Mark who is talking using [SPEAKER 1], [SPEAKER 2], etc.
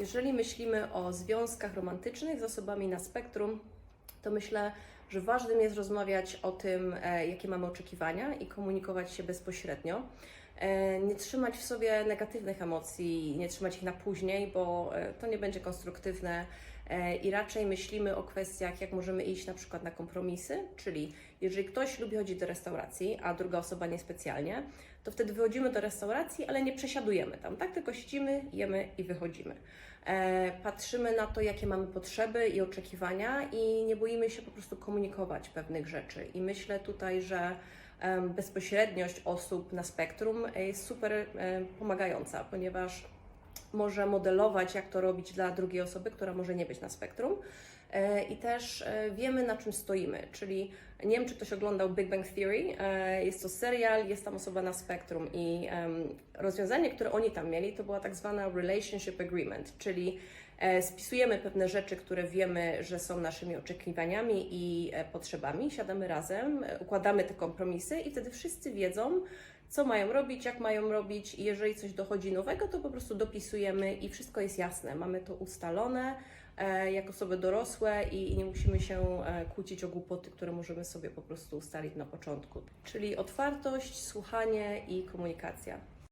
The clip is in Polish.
[SPEAKER 1] Jeżeli myślimy o związkach romantycznych z osobami na spektrum, to myślę, że ważnym jest rozmawiać o tym, e, jakie mamy oczekiwania i komunikować się bezpośrednio. E, Nie trzymać w sobie negatywnych emocji, nie trzymać ich na później, bo e, to nie będzie konstruktywne e, i raczej myślimy o kwestiach, jak możemy iść na przykład na kompromisy, czyli jeżeli ktoś lubi chodzić do restauracji, a druga osoba niespecjalnie, to wtedy wychodzimy do restauracji, ale nie przesiadujemy tam, tak? Tylko siedzimy, jemy i wychodzimy. Patrzymy na to, jakie mamy potrzeby i oczekiwania i nie boimy się po prostu komunikować pewnych rzeczy. I myślę tutaj, że bezpośredniość osób na spektrum e, jest super e, pomagająca, ponieważ może modelować, jak to robić dla drugiej osoby, która może nie być na spektrum. E, I też e, wiemy, na czym stoimy. Czyli nie wiem, czy ktoś oglądał Big Bang Theory. e, Jest to serial, jest tam osoba na spektrum, i rozwiązanie, które oni tam mieli, to była tak zwana Relationship Agreement, czyli spisujemy pewne rzeczy, które wiemy, że są naszymi oczekiwaniami i potrzebami, siadamy razem, układamy te kompromisy i wtedy wszyscy wiedzą, co mają robić, jak mają robić i jeżeli coś dochodzi nowego, to po prostu dopisujemy i wszystko jest jasne. Mamy to ustalone e, jak osoby dorosłe i, i nie musimy się e, kłócić o głupoty, które możemy sobie po prostu ustalić na początku. Czyli otwartość, słuchanie i komunikacja.